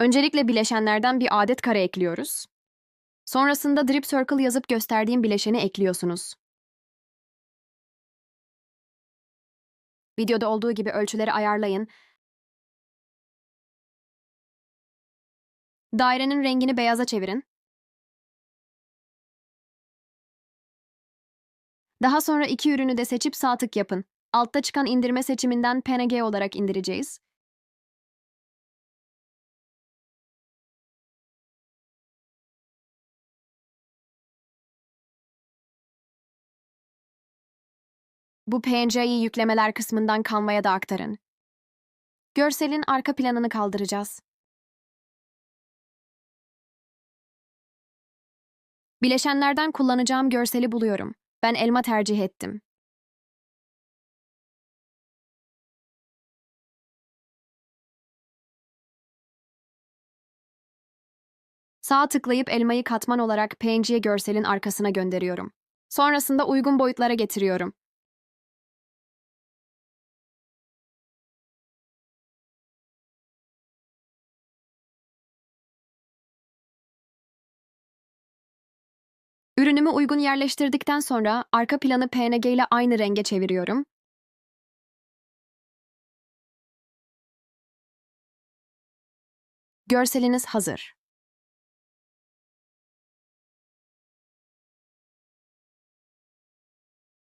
Öncelikle bileşenlerden bir adet kare ekliyoruz. Sonrasında drip circle yazıp gösterdiğim bileşeni ekliyorsunuz. Videoda olduğu gibi ölçüleri ayarlayın. Dairenin rengini beyaza çevirin. Daha sonra iki ürünü de seçip sağ tık yapın. Altta çıkan indirme seçiminden PNG olarak indireceğiz. Bu PNG'yi yüklemeler kısmından Canva'ya da aktarın. Görselin arka planını kaldıracağız. Bileşenlerden kullanacağım görseli buluyorum. Ben elma tercih ettim. Sağ tıklayıp elmayı katman olarak PNG görselin arkasına gönderiyorum. Sonrasında uygun boyutlara getiriyorum. Ürünümü uygun yerleştirdikten sonra arka planı PNG ile aynı renge çeviriyorum. Görseliniz hazır.